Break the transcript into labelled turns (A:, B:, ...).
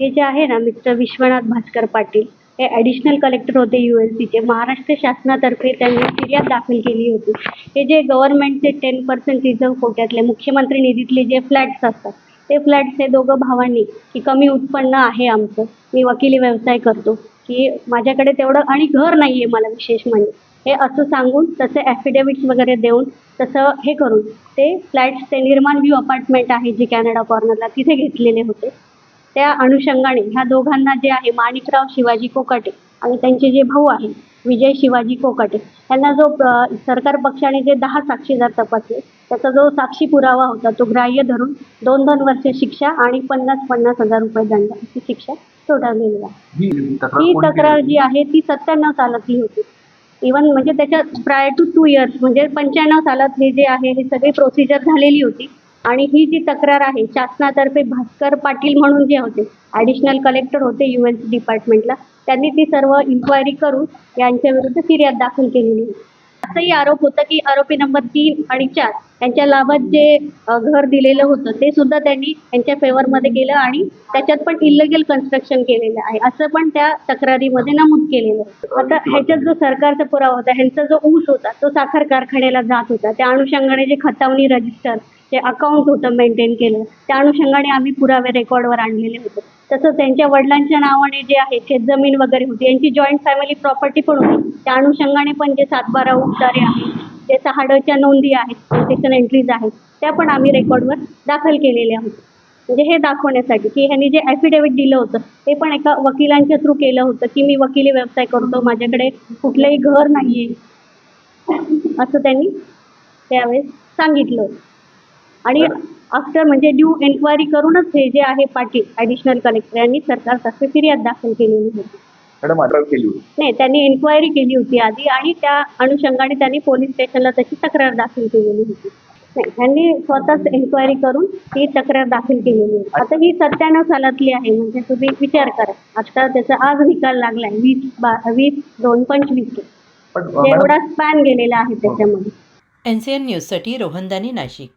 A: हे जे आहे ना मिस्टर विश्वनाथ भास्कर पाटील हे ॲडिशनल कलेक्टर होते यू एस सीचे महाराष्ट्र शासनातर्फे त्यांनी फिर्याद दाखल केली होती. हे जे गव्हर्नमेंटचे टेन पर्सेंट रिझर्व कोट्यातले मुख्यमंत्री निधीतले जे फ्लॅट्स असतात ते फ्लॅट्स हे दोघं भावांनी की कमी उत्पन्न आहे आमचं मी वकिली व्यवसाय करतो की माझ्याकडे तेवढं आणि घर नाही आहे मला विशेष म्हणजे. हे असं सांगून तसे ॲफिडेविट्स वगैरे देऊन तसं हे करून ते फ्लॅट्स ते निर्माण व्ह्यू अपार्टमेंट आहे जे कॅनडा कॉर्नरला तिथे घेतलेले होते. त्या अनुषंगाने ह्या दोघांना जे आहे माणिकराव शिवाजी कोकाटे आणि त्यांचे जे भाऊ आहे विजय शिवाजी कोकाटे यांना जो सरकार पक्षाने जे दहा साक्षीदार तपासले त्याचा जो साक्षी पुरावा होता तो ग्राह्य धरून दोन दोन वर्ष शिक्षा आणि पन्नास पन्नास हजार रुपये दंड अशी शिक्षा ठोठावलेली आहे.
B: ही तक्रार?
A: जी आहे ती सत्त्याण्णव सालातली होती. इवन म्हणजे त्याच्या प्रायर टू टू इयर्स म्हणजे पंच्याण्णव सालात हे जे आहे हे सगळी प्रोसिजर झालेली होती. आणि ही जी तक्रार आहे शासनातर्फे भास्कर पाटील म्हणून जे होते ॲडिशनल कलेक्टर होते यू एस डिपार्टमेंटला त्यांनी ती सर्व इन्क्वायरी करून यांच्या विरुद्ध फिर्याद दाखल केलेली होती. असंही आरोप होता की आरोपी नंबर तीन आणि चार यांच्या लाभात जे घर दिलेलं होतं ते सुद्धा त्यांनी यांच्या फेवरमध्ये केलं आणि त्याच्यात पण इलिगल कन्स्ट्रक्शन केलेलं आहे असं पण त्या तक्रारीमध्ये नमूद केलेलं आहे. आता ह्याच्यात जो सरकारचा पुरावा होता ह्यांचा जो ऊस होता तो साखर कारखान्याला जात होता. त्या अनुषंगाने जे खतावणी रजिस्टर जे अकाउंट होतं मेंटेन केलं. त्या अनुषंगाने आम्ही पुरावे रेकॉर्डवर आणलेले होते. तसंच त्यांच्या वडिलांच्या नावाने जे आहे शेतजमीन वगैरे होती. यांची जॉईंट फॅमिली प्रॉपर्टी पण होती. त्या अनुषंगाने पण जे सातबारा उतारे आहेत जे सहाडच्या नोंदी आहेत प्रोटेक्शन एंट्रीज आहेत त्या पण आम्ही रेकॉर्डवर दाखल केलेल्या होत्या. म्हणजे हे दाखवण्यासाठी की ह्यांनी जे ॲफिडेविट दिलं होतं ते पण एका वकिलांच्या थ्रू केलं होतं की मी वकिली व्यवसाय करतो माझ्याकडे कुठलंही घर नाही आहे असं त्यांनी त्यावेळेस सांगितलं होतं. आणि आफ्टर म्हणजे ड्यू एन्क्वायरी करूनच हे जे आहे पाटील ॲडिशनल कलेक्टर यांनी सरकारतर्फे फिर्याद दाखल केलेली होती.
B: मॅडम तक्रार केली होती.
A: नाही त्यांनी एन्क्वायरी केली होती आधी आणि त्या अनुषंगाने त्यांनी पोलीस स्टेशनला त्याची तक्रार दाखल केलेली होती. नाही त्यांनी स्वतःच एन्क्वायरी करून ही तक्रार दाखल केलेली होती. आता ही सत्त्याण्णव सालातली आहे म्हणजे तुम्ही विचार करा. आता त्याचा आज निकाल लागलाय वीस बा वीस दोन पंचवीस.
B: पण अ, मॅडम
A: एवढा स्पॅन गेलेला आहे त्याच्यामध्ये.
C: एन सी एन न्यूजसाठी रोहनदानी नाशिक.